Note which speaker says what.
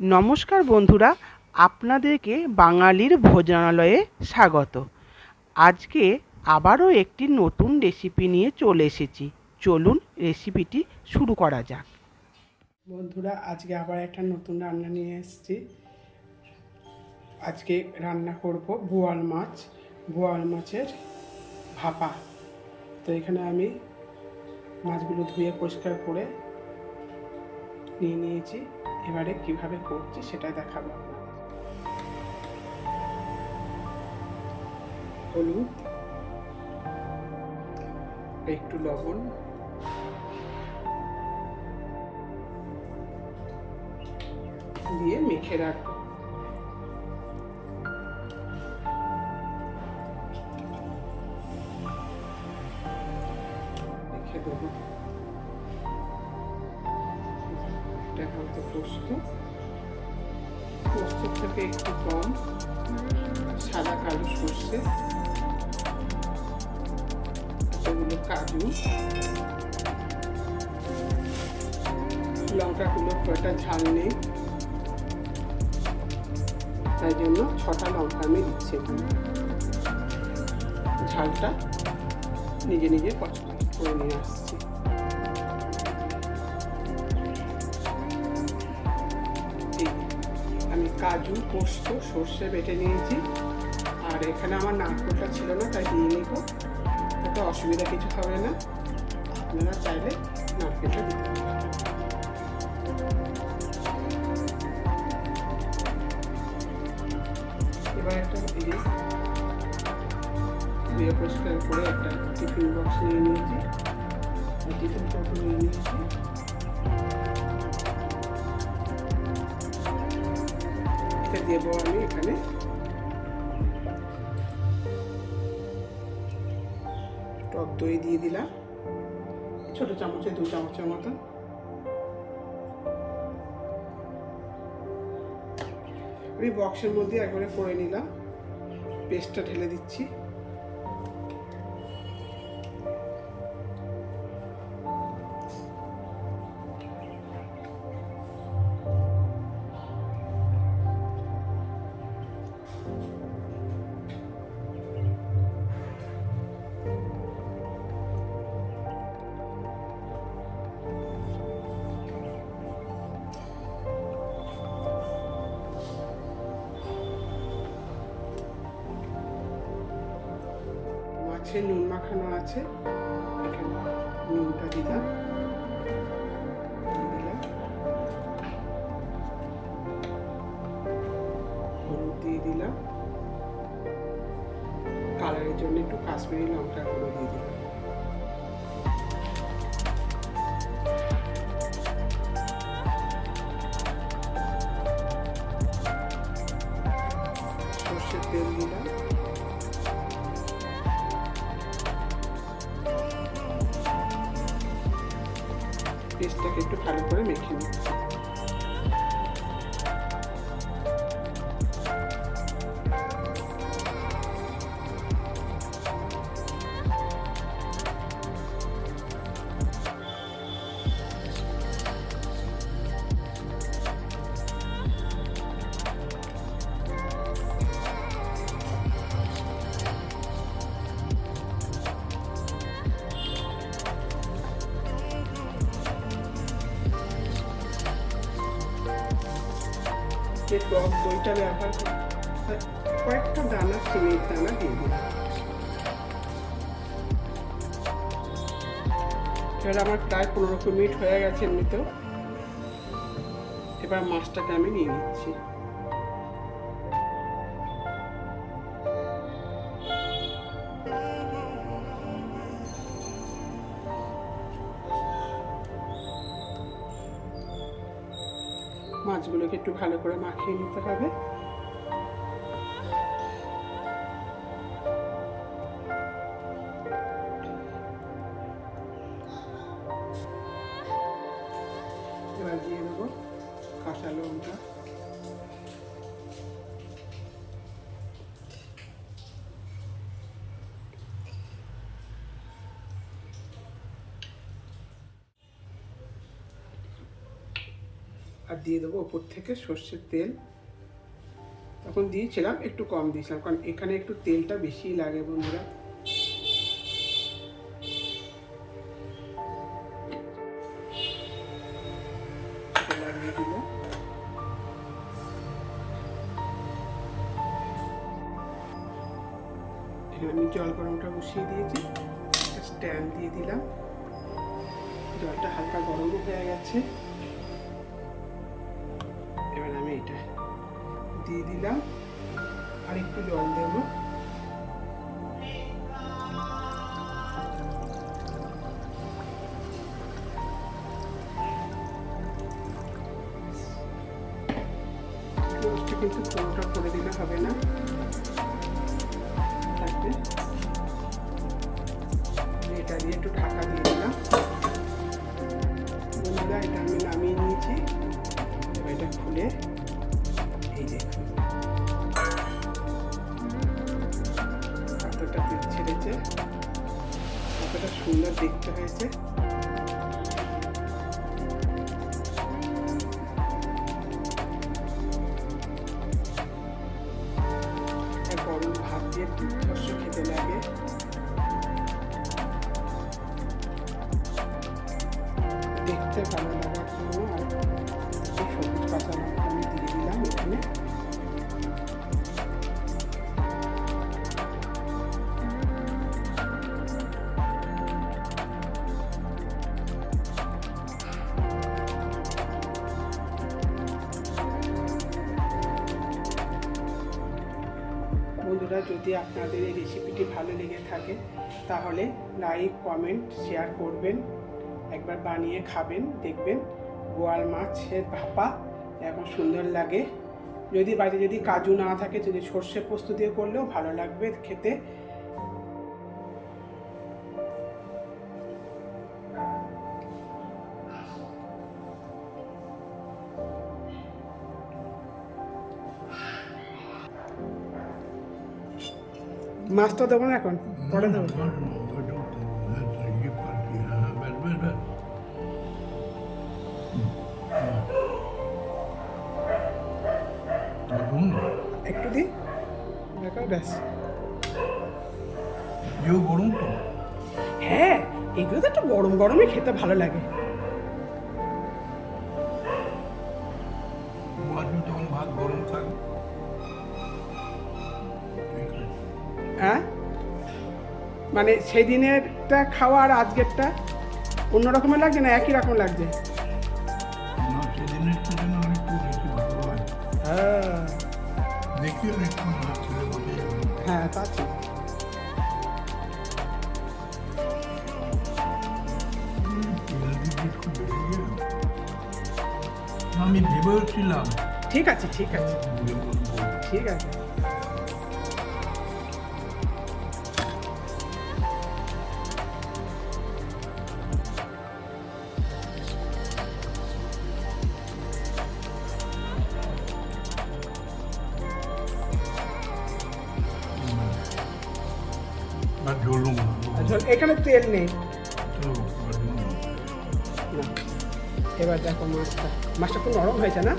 Speaker 1: নমস্কার বন্ধুরা, আপনাদেরকে বাঙালির ভোজনালয়ে স্বাগত। আজকে আবারও একটি নতুন রেসিপি নিয়ে চলে এসেছি। চলুন রেসিপিটি শুরু করা যাক।
Speaker 2: বন্ধুরা, আজকে আবার একটা নতুন রান্না নিয়ে এসেছি। আজকে রান্না করব বোয়াল মাছ, বোয়াল মাছের ভাপা। তো এখানে আমি মাছগুলো ধুয়ে পরিষ্কার করে নিয়ে নিয়েছি। এবারে কীভাবে করছি সেটা দেখাবো। হলুদ একটু লবণ দিয়ে মেখে রাখব। মেখে দেবো। এটা হয়তো পোস্ত। পোস্ত থেকে একটু কম সাদা কালো সর্ষে সেগুলো কাজু, লঙ্কাগুলো কয়টা ঝাল নেই। তাই জন্য ছটা লঙ্কা আমি দিচ্ছি। ঝালটা নিজে নিজে পছন্দ করে নিয়ে আসছি। কাজু, পোস্ত, সর্ষে বেটে নিয়েছি। আর এখানে আমার নারকোলটা ছিল না, তাই দিয়ে নিব। তাতে অসুবিধা কিছু হবে না। আপনারা চাইলে নারকেলটা দিতে এবার একটা দিয়ে পরিষ্কার করে একটা টিফিন বক্স নিয়ে নিয়েছি। টিফিন কৌটো নিয়ে নিয়েছি। এটা দেব আমি এখানে। টক দই দিয়ে দিলাম। ছোট চামচে, দু চামচের মতন। আমি বক্সের মধ্যে একবারে করে নিলাম। পেস্টটা ঢেলে দিচ্ছি। মাছে নুন মাখানো আছে। নুনটা দিলাম। দিলাম। হলুদ দিয়ে দিলাম। কালারের জন্য একটু কাশ্মীরি লঙ্কা গুঁড়ো দিয়ে দিলাম। পেস্টটাকে একটু ভালো করে মেখে নিচ্ছি। যে টক দইটা ব্যবহার করি কয়েকটা দানা সিমের দানা দিয়ে দিলাম। এবার আমার প্রায় পনেরো মিনিট হয়ে গেছে এমনিতেও। এবার মাছটাকে আমি নিয়ে নিচ্ছি। মাছগুলোকে একটু ভালো করে মাখিয়ে নিতে হবে। এবার দিয়ে দেবো কাঁচা লঙ্কা। আর দিয়ে দেবো ওপর থেকে সর্ষের তেল। তখন দিয়েছিলাম, একটু কম দিয়েছিলাম, কারণ এখানে একটু তেলটা বেশি লাগে বন্ধুরা। আমি জল গরমটা বসিয়ে দিয়েছি স্ট্যান্ড দিয়ে দিলাম। জলটা হালকা গরমও হয়ে গেছে। এটা দিয়ে দিলাম। আর একটু জল দেব। কিন্তু পুরোটা করে দিলে হবে না। এটা দিয়ে একটু ঢাকা দিয়ে দিলাম। এটা আমি নামিয়ে নিয়েছি। এটা খুলে তেল ছেড়েছে সুন্দর দেখতে হয়েছে। লাগে। দেখতে ভালো জন্য বন্ধুরা, যদি আপনাদের এই রেসিপিটি ভালো লেগে থাকে, তাহলে লাইক কমেন্ট শেয়ার করবেন। একবার বানিয়ে খাবেন, দেখবেন গোয়াল মাছের ভাপা এখন সুন্দর লাগে। যদি বাড়িতে যদি কাজু না থাকে, যদি সর্ষে পোস্ত দিয়ে করলেও ভালো লাগবে খেতে। মাছটা দেবো না এখন? পরে দেবো। একটু দিই দেখো ব্যাস।
Speaker 3: গরম তো?
Speaker 2: হ্যাঁ এগুলো তো একটু গরম গরমই খেতে ভালো লাগে।
Speaker 3: তখন ভাত গরম থাকে
Speaker 2: হ্যাঁ? মানে সেদিনেরটা খাওয়া আর আজকেরটা অন্য রকমের লাগছে না একই রকম লাগছে?
Speaker 3: হয়।
Speaker 2: হ্যাঁ। তা
Speaker 3: আমি
Speaker 2: ঠিক আছে ঠিক আছে। ঠিক আছে।
Speaker 3: আর ঝোলও না
Speaker 2: আচ্ছা এখানে তেল নেই। এবার দেখো মাছটা মাছটা খুব নরম হয়েছে না